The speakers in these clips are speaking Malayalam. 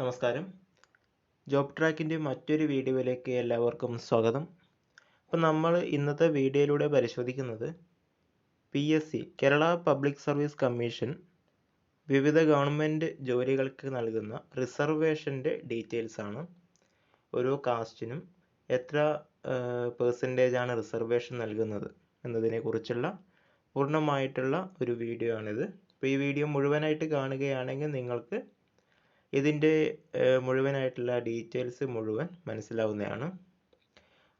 നമസ്കാരം. ജോബ് ട്രാക്കിന്റെ മറ്റൊരു വീഡിയോയിലേക്ക് എല്ലാവർക്കും സ്വാഗതം. അപ്പോൾ നമ്മൾ ഇന്നത്തെ വീഡിയോയിലൂടെ പരിശോധിക്കുന്നത് P S C Kerala public service commission വിവിധ ഗവൺമെന്റ് ജോലികൾക്ക് നൽകുന്ന റിസർവേഷന്റെ ഡീറ്റെയിൽസ് ആണ്. ഓരോ കാസ്റ്റിനും എത്ര ആണ് റിസർവേഷൻ നൽകുന്നത് എന്നതിനെക്കുറിച്ചുള്ള പൂർണമായിട്ടുള്ള ഒരു വീഡിയോ ആണിത്. അപ്പോൾ ഈ വീഡിയോ മുഴുവനായിട്ട് കാണുകയാണെങ്കിൽ നിങ്ങൾക്ക് ഇതിന്റെ മുഴുവനായിട്ടുള്ള ഡീറ്റെയിൽസ് മുഴുവൻ മനസ്സിലാവുന്നതാണ്.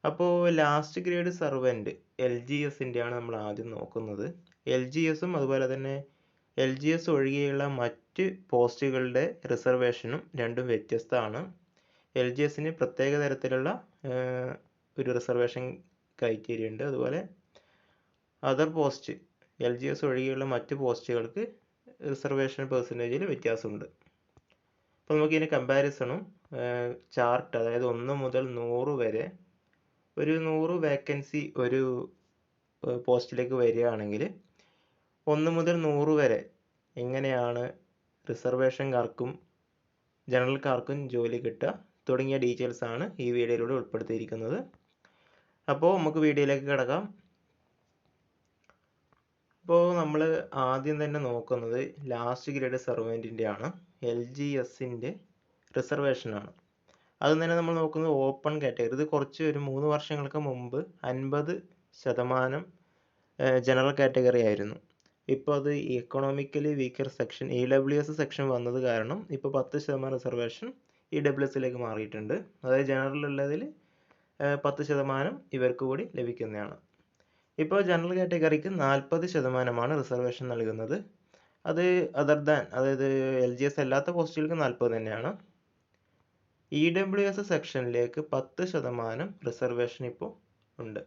അപ്പോൾ last grade servant L G എസിന്റെയാണ് നമ്മൾ ആദ്യം നോക്കുന്നത്. എൽ ജി എസും അതുപോലെ തന്നെ എൽ ജി എസ് ഒഴികെയുള്ള മറ്റ് പോസ്റ്റുകളുടെ റിസർവേഷനും രണ്ടും വ്യത്യസ്തമാണ്. എൽ ജി എസിന് പ്രത്യേക തരത്തിലുള്ള ഒരു റിസർവേഷൻ ക്രൈറ്റീരിയ ഉണ്ട്. അതുപോലെ other post L G S ഒഴികെയുള്ള മറ്റ് പോസ്റ്റുകൾക്ക് റിസർവേഷൻ പെർസെന്റേജിൽ വ്യത്യാസമുണ്ട്. അപ്പോൾ നമുക്ക് ഇതിന് കമ്പാരിസണും ചാർട്ട് അതായത് ഒന്ന് മുതൽ നൂറ് വരെ ഒരു നൂറ് വേക്കൻസി ഒരു പോസ്റ്റിലേക്ക് വരികയാണെങ്കിൽ ഒന്ന് മുതൽ നൂറ് വരെ എങ്ങനെയാണ് റിസർവേഷൻകാർക്കും ജനറൽക്കാർക്കും ജോലി കിട്ടുക തുടങ്ങിയ ഡീറ്റെയിൽസ് ആണ് ഈ വീഡിയോയിലൂടെ ഉൾപ്പെടുത്തിയിരിക്കുന്നത്. അപ്പോൾ നമുക്ക് വീഡിയോയിലേക്ക് കിടക്കാം. അപ്പോൾ നമ്മൾ ആദ്യം തന്നെ നോക്കുന്നത് ലാസ്റ്റ് ഗ്രേഡ് സർവന്റിന്റെ ആണ് എൽ ജി എസിന്റെ റിസർവേഷനാണ്. അത് തന്നെ നമ്മൾ നോക്കുന്നത് ഓപ്പൺ കാറ്റഗറി. ഇത് കുറച്ച് ഒരു മൂന്ന് വർഷങ്ങൾക്ക് മുമ്പ് അൻപത് ശതമാനം ജനറൽ കാറ്റഗറി ആയിരുന്നു. ഇപ്പോൾ അത് economically weaker section E W S section വന്നത് കാരണം ഇപ്പോൾ പത്ത് ശതമാനം റിസർവേഷൻ ഇ ഡബ്ല്യു എസിലേക്ക് മാറിയിട്ടുണ്ട്. അതായത് ജനറൽ ഉള്ളതിൽ പത്ത് ശതമാനം ഇവർക്ക് കൂടി ലഭിക്കുന്നതാണ്. ഇപ്പോൾ ജനറൽ കാറ്റഗറിക്ക് നാൽപ്പത് ശതമാനമാണ് റിസർവേഷൻ നൽകുന്നത്. അത് അതർ ദാൻ അതായത് എൽ ജി എസ് അല്ലാത്ത പോസ്റ്റുകൾക്ക് നാൽപ്പത് തന്നെയാണ്. ഇ ഡബ്ല്യു എസ് സെക്ഷനിലേക്ക് പത്ത് ശതമാനം റിസർവേഷൻ ഇപ്പോൾ ഉണ്ട്.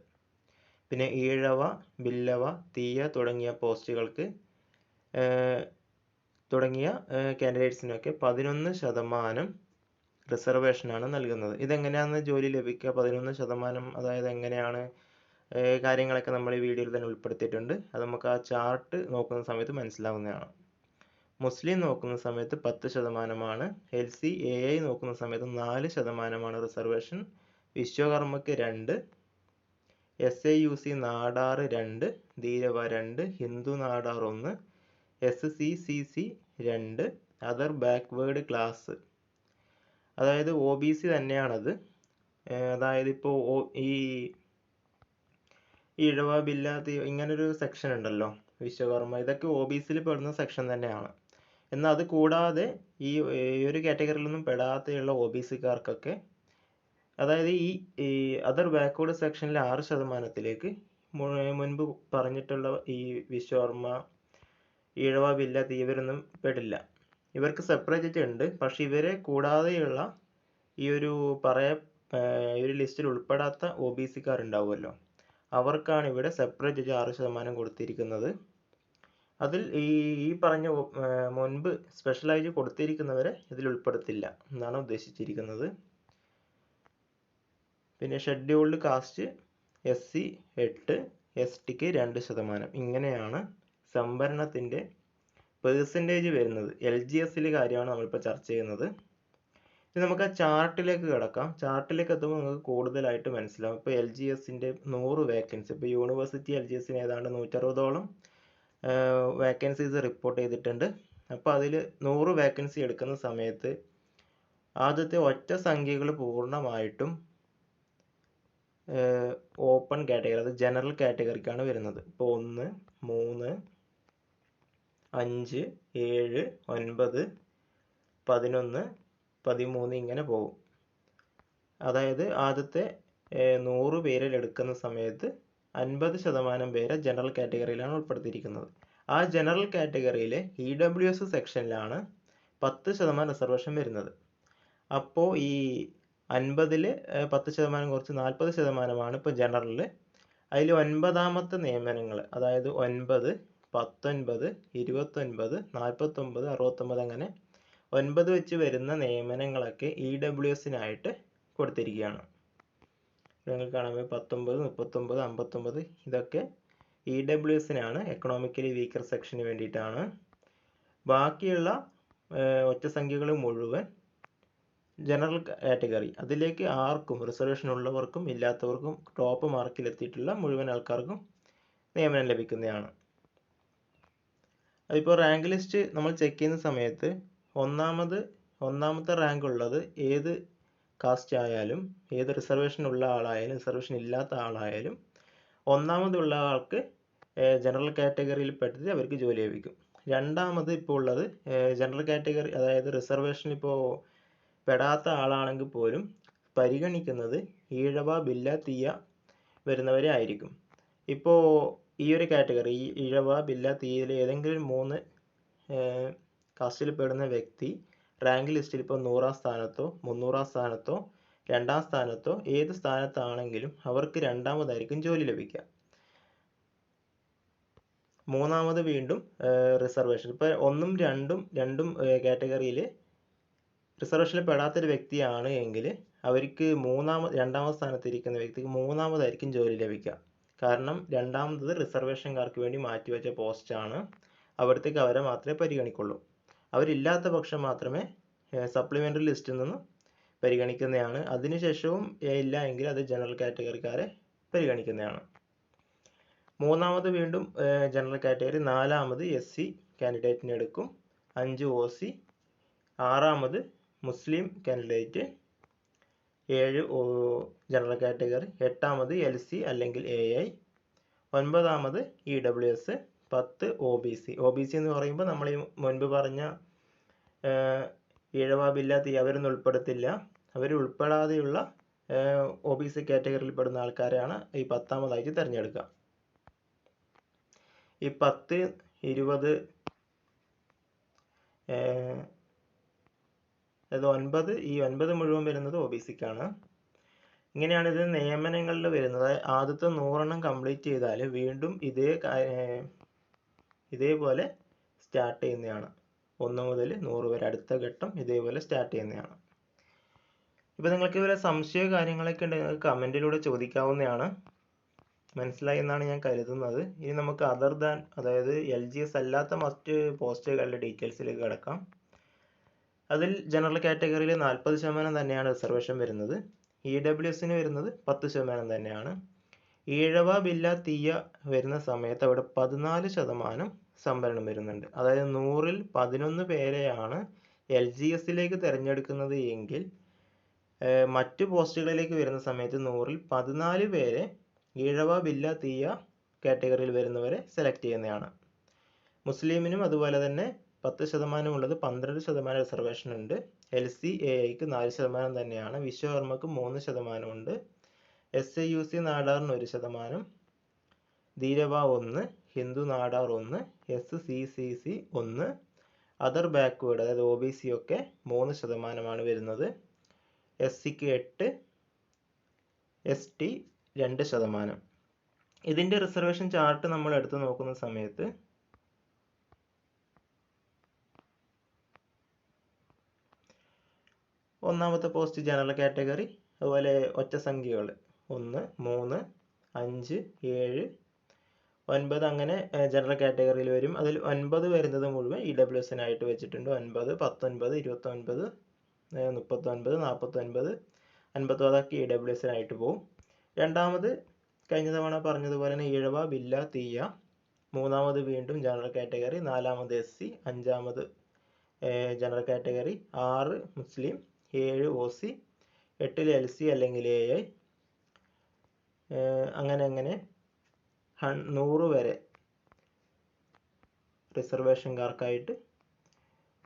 പിന്നെ ഈഴവ ബില്ലവ തീയ തുടങ്ങിയ പോസ്റ്റുകൾക്ക് തുടങ്ങിയ കാൻഡിഡേറ്റ്സിനൊക്കെ പതിനൊന്ന് ശതമാനം റിസർവേഷനാണ് നൽകുന്നത്. ഇതെങ്ങനെയാണ് ജോലി ലഭിക്കുക? പതിനൊന്ന് ശതമാനം അതായത് എങ്ങനെയാണ് കാര്യങ്ങളൊക്കെ നമ്മൾ ഈ വീഡിയോയിൽ തന്നെ ഉൾപ്പെടുത്തിയിട്ടുണ്ട്. അത് നമുക്ക് ആ ചാർട്ട് നോക്കുന്ന സമയത്ത് മനസ്സിലാവുന്നതാണ്. മുസ്ലിം നോക്കുന്ന സമയത്ത് പത്ത് ശതമാനമാണ് എൽ സി എ ഐ നോക്കുന്ന സമയത്ത് നാല് ശതമാനമാണ് റിസർവേഷൻ വിശ്വകർമ്മയ്ക്ക് രണ്ട് S A U C Nadar രണ്ട് ധീരവ രണ്ട് ഹിന്ദു നാടാർ ഒന്ന് എസ് സി സി സി രണ്ട് അതർ ബാക്ക്വേഡ് ക്ലാസ് അതായത് ഒ ബി സി തന്നെയാണത്. അതായത് ഇപ്പോൾ ഈ ഇഴവ ബില്ലാത്തി ഇങ്ങനൊരു സെക്ഷൻ ഉണ്ടല്ലോ. വിശ്വകർമ്മ. ഇതൊക്കെ ഒ ബി സിയിൽ പെടുന്ന സെക്ഷൻ തന്നെയാണ്. എന്നാൽ അത് കൂടാതെ ഈ ഒരു കാറ്റഗറിയിലൊന്നും പെടാതെയുള്ള ഒ ബി സിക്കാർക്കൊക്കെ അതായത് ഈ അതർ ബാക്ക്വേർഡ് സെക്ഷനിൽ ആറ് ശതമാനത്തിലേക്ക് മുൻപ് പറഞ്ഞിട്ടുള്ള ഈ വിശ്വകർമ്മ ഈഴവ ബില്ല ഇവരൊന്നും പെടില്ല. ഇവർക്ക് സെപ്പറേറ്റ് ഉണ്ട്. പക്ഷെ ഇവരെ കൂടാതെയുള്ള ഈ ഒരു പറയ ഒരു ലിസ്റ്റിൽ ഉൾപ്പെടാത്ത ഒ ബി സിക്കാർ ഉണ്ടാവുമല്ലോ അവർക്കാണ് ഇവിടെ സെപ്പറേറ്റ് ആറ് ശതമാനം കൊടുത്തിരിക്കുന്നത്. അതിൽ ഈ ഈ പറഞ്ഞ മുൻപ് സ്പെഷ്യലായിട്ട് കൊടുത്തിരിക്കുന്നവരെ ഇതിൽ ഉൾപ്പെടുത്തില്ല എന്നാണ് ഉദ്ദേശിച്ചിരിക്കുന്നത്. പിന്നെ ഷെഡ്യൂൾഡ് കാസ്റ്റ് എസ് സി എട്ട് എസ് ടിക്ക് രണ്ട് ശതമാനം. ഇങ്ങനെയാണ് സംവരണത്തിന്റെ പേഴ്സന്റേജ് വരുന്നത്. എൽ ജി എസിലെ കാര്യമാണ് നമ്മളിപ്പോൾ ചർച്ച ചെയ്യുന്നത്. ഇനി നമുക്ക് ആ ചാർട്ടിലേക്ക് കിടക്കാം. ചാർട്ടിലേക്ക് എത്തുമ്പോൾ നമുക്ക് കൂടുതലായിട്ട് മനസ്സിലാവും. ഇപ്പോൾ എൽ ജി എസിന്റെ നൂറ് വേക്കൻസി ഇപ്പോൾ യൂണിവേഴ്സിറ്റി എൽ ജി എസിന് ഏതാണ്ട് നൂറ്ററുപതോളം വേക്കൻസീസ് റിപ്പോർട്ട് ചെയ്തിട്ടുണ്ട്. അപ്പോൾ അതിൽ നൂറ് വേക്കൻസി എടുക്കുന്ന സമയത്ത് ആദ്യത്തെ ഒറ്റ സംഖ്യകൾ പൂർണമായിട്ടും ഓപ്പൺ കാറ്റഗറി അത് ജനറൽ കാറ്റഗറിക്കാണ് വരുന്നത്. ഇപ്പോൾ ഒന്ന് മൂന്ന് അഞ്ച് ഏഴ് ഒൻപത് പതിനൊന്ന് പതിമൂന്ന് ഇങ്ങനെ പോകും. അതായത് ആദ്യത്തെ നൂറ് പേരിൽ എടുക്കുന്ന സമയത്ത് അൻപത് ശതമാനം പേരെ ജനറൽ കാറ്റഗറിയിലാണ് ഉൾപ്പെടുത്തിയിരിക്കുന്നത്. ആ ജനറൽ കാറ്റഗറിയിലെ ഇ ഡബ്ല്യു എസ് സെക്ഷനിലാണ് പത്ത് ശതമാനം റിസർവേഷൻ വരുന്നത്. അപ്പോൾ ഈ അൻപതിൽ പത്ത് ശതമാനം കുറച്ച് നാൽപ്പത് ശതമാനമാണ് ഇപ്പോൾ ജനറലിൽ അതിൽ ഒൻപതാമത്തെ നിയമനങ്ങൾ അതായത് ഒൻപത് പത്തൊൻപത് ഇരുപത്തൊൻപത് നാൽപ്പത്തൊൻപത് അറുപത്തൊൻപത് അങ്ങനെ ഒൻപത് വെച്ച് വരുന്ന നിയമനങ്ങളൊക്കെ ഇ ഡബ്ല്യു എസിനായിട്ട് കൊടുത്തിരിക്കുകയാണ്. നിങ്ങൾക്ക് കാണാൻ പത്തൊമ്പത് മുപ്പത്തൊമ്പത് അമ്പത്തൊമ്പത് ഇതൊക്കെ ഇ ഡബ്ല്യു എസിനാണ് എക്കണോമിക്കലി വീക്കർ സെക്ഷന് വേണ്ടിയിട്ടാണ്. ബാക്കിയുള്ള ഒറ്റ സംഖ്യകൾ മുഴുവൻ ജനറൽ കാറ്റഗറി അതിലേക്ക് ആർക്കും റിസർവേഷൻ ഉള്ളവർക്കും ഇല്ലാത്തവർക്കും ടോപ്പ് മാർക്കിൽ മാർക്കിലെത്തിയിട്ടുള്ള മുഴുവൻ ആൾക്കാർക്കും നിയമനം ലഭിക്കുന്നതാണ്. അതിപ്പോൾ റാങ്ക് ലിസ്റ്റ് നമ്മൾ ചെക്ക് ചെയ്യുന്ന സമയത്ത് ഒന്നാമത് ഒന്നാമത്തെ റാങ്ക് ഉള്ളത് ഏത് കാസ്റ്റ് ആയാലും ഏത് റിസർവേഷൻ ഉള്ള ആളായാലും റിസർവേഷൻ ഇല്ലാത്ത ആളായാലും ഒന്നാമതുള്ള ആൾക്ക് ജനറൽ കാറ്റഗറിയിൽ പെട്ടിട്ട് അവർക്ക് ജോലി ലഭിക്കും. രണ്ടാമത് ഇപ്പോൾ ഉള്ളത് ജനറൽ കാറ്റഗറി അതായത് റിസർവേഷൻ ഇപ്പോൾ പെടാത്ത ആളാണെങ്കിൽ പോലും പരിഗണിക്കുന്നത് ഈഴവ ബില്ല തീയ വരുന്നവരെ ആയിരിക്കും. ഇപ്പോൾ ഈ ഒരു കാറ്റഗറി ഈഴവ ബില്ല തീയയിൽ ഏതെങ്കിലും മൂന്ന് കാസ്റ്റിൽ പെടുന്ന വ്യക്തി റാങ്ക് ലിസ്റ്റിൽ ഇപ്പോൾ നൂറാം സ്ഥാനത്തോ മുന്നൂറാം സ്ഥാനത്തോ രണ്ടാം സ്ഥാനത്തോ ഏത് സ്ഥാനത്താണെങ്കിലും അവർക്ക് രണ്ടാമതായിരിക്കും ജോലി ലഭിക്കുക. മൂന്നാമത് വീണ്ടും റിസർവേഷൻ ഇപ്പോൾ ഒന്നും രണ്ടും രണ്ടും കാറ്റഗറിയിൽ റിസർവേഷനിൽ പെടാത്തൊരു വ്യക്തിയാണ് എങ്കിൽ അവർക്ക് മൂന്നാമത് രണ്ടാമത് സ്ഥാനത്തിരിക്കുന്ന വ്യക്തിക്ക് മൂന്നാമതായിരിക്കും ജോലി ലഭിക്കുക. കാരണം രണ്ടാമത്തത് റിസർവേഷൻകാർക്ക് വേണ്ടി മാറ്റിവെച്ച പോസ്റ്റാണ് അവിടത്തേക്ക് അവരെ മാത്രമേ പരിഗണിക്കുള്ളൂ. അവരില്ലാത്ത പക്ഷം മാത്രമേ സപ്ലിമെന്ററി ലിസ്റ്റിൽ നിന്ന് പരിഗണിക്കുന്നതാണ്. അതിനുശേഷവും ഇല്ല എങ്കിൽ അത് ജനറൽ കാറ്റഗറിക്കാരെ പരിഗണിക്കുന്നതാണ്. മൂന്നാമത് വീണ്ടും ജനറൽ കാറ്റഗറി നാലാമത് എസ് സി കാൻഡിഡേറ്റിനെ എടുക്കും. അഞ്ച് ഒ സി ആറാമത് മുസ്ലിം കാൻഡിഡേറ്റ് ഏഴ് ജനറൽ കാറ്റഗറി എട്ടാമത് എൽ സി അല്ലെങ്കിൽ എ ഐ ഒൻപതാമത് ഇ ഡബ്ല്യു എസ് പത്ത് O B C O B C എന്ന് പറയുമ്പോൾ നമ്മൾ ഈ മുൻപ് പറഞ്ഞ ഈഴവ അവരൊന്നും ഉൾപ്പെടുത്തില്ല. അവർ ഉൾപ്പെടാതെയുള്ള ഒ ബി സി കാറ്റഗറിയിൽ പെടുന്ന ആൾക്കാരെയാണ് ഈ പത്താമതായിട്ട് തിരഞ്ഞെടുക്കുക. ഈ പത്ത് ഇരുപത് അതായത് ഒൻപത് ഈ ഒൻപത് മുഴുവൻ വരുന്നത് ഒ ബി സിക്കാണ് ഇങ്ങനെയാണ് ഇത് നിയമനങ്ങളിൽ വരുന്നത്. ആദ്യത്തെ നൂറെണ്ണം കംപ്ലീറ്റ് ചെയ്താൽ വീണ്ടും ഇതേ ഇതേപോലെ സ്റ്റാർട്ട് ചെയ്യുന്നതാണ്. ഒന്ന് മുതൽ നൂറ് വരെ അടുത്ത ഘട്ടം ഇതേപോലെ സ്റ്റാർട്ട് ചെയ്യുന്നതാണ്. ഇപ്പോൾ നിങ്ങൾക്ക് ഇവരെ സംശയ കാര്യങ്ങളൊക്കെ ഉണ്ടെങ്കിൽ നിങ്ങൾക്ക് കമന്റിലൂടെ ചോദിക്കാവുന്നതാണ്. മനസ്സിലായി എന്നാണ് ഞാൻ കരുതുന്നത്. ഇനി നമുക്ക് അതർ ദാൻ അതായത് എൽ ജി എസ് അല്ലാത്ത മറ്റ് പോസ്റ്റുകളുടെ ഡീറ്റെയിൽസിലേക്ക് കിടക്കാം. അതിൽ ജനറൽ കാറ്റഗറിയിൽ നാൽപ്പത് ശതമാനം തന്നെയാണ് റിസർവേഷൻ വരുന്നത്. ഇ ഡബ്ല്യു എസിന് വരുന്നത് പത്ത് ശതമാനം തന്നെയാണ്. ഈഴവ ബില്ല തീയ വരുന്ന സമയത്ത് അവിടെ പതിനാല് ശതമാനം സംവരണം വരുന്നുണ്ട്. അതായത് നൂറിൽ പതിനൊന്ന് പേരെയാണ് എൽ ജി എസിലേക്ക് തിരഞ്ഞെടുക്കുന്നത് എങ്കിൽ മറ്റു പോസ്റ്റുകളിലേക്ക് വരുന്ന സമയത്ത് നൂറിൽ പതിനാല് പേരെ ഈഴവ ബില്ല തീയ കാറ്റഗറിയിൽ വരുന്നവരെ സെലക്ട് ചെയ്യുന്നതാണ്. മുസ്ലിമിനും അതുപോലെ തന്നെ പത്ത് ശതമാനം ഉള്ളത് പന്ത്രണ്ട് ശതമാനം റിസർവേഷൻ ഉണ്ട്. എൽ സി എ ഐക്ക് നാല് ശതമാനം തന്നെയാണ്. വിശ്വകർമ്മക്ക് മൂന്ന് ശതമാനം ഉണ്ട്. എസ് ഐ യു സി നാടാറിന് ഒരു ശതമാനം ധീരവ ഒന്ന് ഹിന്ദു നാടാർ ഒന്ന് എസ് സി സി സി ഒന്ന് അതർ ബാക്ക്വേഡ് അതായത് ഒ ബി സി ഒക്കെ മൂന്ന് ശതമാനമാണ് വരുന്നത്. എസ് സിക്ക് എട്ട് എസ് ടി രണ്ട് ശതമാനം. ഇതിന്റെ റിസർവേഷൻ ചാർട്ട് നമ്മൾ എടുത്തു നോക്കുന്ന സമയത്ത് ഒന്നാമത്തെ പോസ്റ്റ് ജനറൽ കാറ്റഗറി അതുപോലെ ഒറ്റ സംഖ്യകൾ ഒന്ന് മൂന്ന് അഞ്ച് ഏഴ്. ഒൻപത് അങ്ങനെ ജനറൽ കാറ്റഗറിയിൽ വരും. അതിൽ ഒൻപത് വരുന്നത് മുഴുവൻ ഇ ഡബ്ല്യു എസിനായിട്ട് വെച്ചിട്ടുണ്ട്. ഒൻപത് പത്തൊൻപത് ഇരുപത്തൊൻപത് മുപ്പത്തൊൻപത് നാൽപ്പത്തൊൻപത് അൻപത്തൊമ്പതൊക്കെ ഇ ഡബ്ല്യു എസിനായിട്ട് പോകും രണ്ടാമത് കഴിഞ്ഞ തവണ പറഞ്ഞതുപോലെ തന്നെ ഇഴവ ബില്ല തീയ. മൂന്നാമത് വീണ്ടും ജനറൽ കാറ്റഗറി നാലാമത് എസ് സി അഞ്ചാമത് ജനറൽ കാറ്റഗറി ആറ് മുസ്ലിം ഏഴ് ഒ സി എട്ടിൽ എൽ സി അല്ലെങ്കിൽ എ ഐ അങ്ങനെ അങ്ങനെ നൂറ് വരെ റിസർവേഷൻകാർക്കായിട്ട്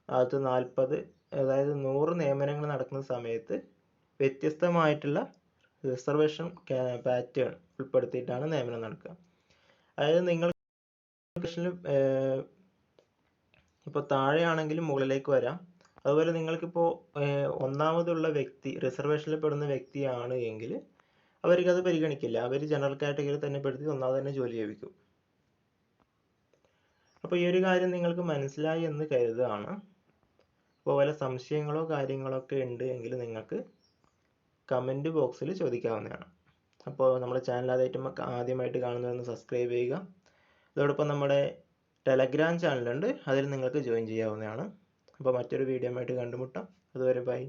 അത് നാൽപ്പത് അതായത് നൂറ് നിയമനങ്ങൾ നടക്കുന്ന സമയത്ത് വ്യത്യസ്തമായിട്ടുള്ള റിസർവേഷൻ പാറ്റേൺ ഉൾപ്പെടുത്തിയിട്ടാണ് നിയമനം നടക്കുക. അതായത് നിങ്ങൾ ഇപ്പോൾ താഴെയാണെങ്കിലും മുകളിലേക്ക് വരാം. അതുപോലെ നിങ്ങൾക്കിപ്പോൾ ഒന്നാമതുള്ള വ്യക്തി റിസർവേഷനിൽ പെടുന്ന വ്യക്തിയാണ് എങ്കിൽ അവർക്കത് പരിഗണിക്കില്ല. അവർ ജനറൽ കാറ്റഗറി തന്നെ പെടുത്തി ഒന്നാമത് തന്നെ ജോലി ലഭിക്കും അപ്പോൾ ഈ ഒരു കാര്യം നിങ്ങൾക്ക് മനസ്സിലായി എന്ന് കരുതുകയാണ്. അപ്പോൾ വല്ല സംശയങ്ങളോ കാര്യങ്ങളോ ഒക്കെ ഉണ്ട് എങ്കിൽ നിങ്ങൾക്ക് കമന്റ് ബോക്സിൽ ചോദിക്കാവുന്നതാണ്. അപ്പോൾ നമ്മുടെ ചാനൽ ആദ്യമായിട്ട് ആദ്യമായിട്ട് കാണുന്നതെന്ന് സബ്സ്ക്രൈബ് ചെയ്യുക. അതോടൊപ്പം നമ്മുടെ ടെലഗ്രാം ചാനലുണ്ട് അതിൽ നിങ്ങൾക്ക് ജോയിൻ ചെയ്യാവുന്നതാണ്. അപ്പോൾ മറ്റൊരു വീഡിയോ ആയിട്ട് കണ്ടുമുട്ടാം. അതുവരെ ബൈ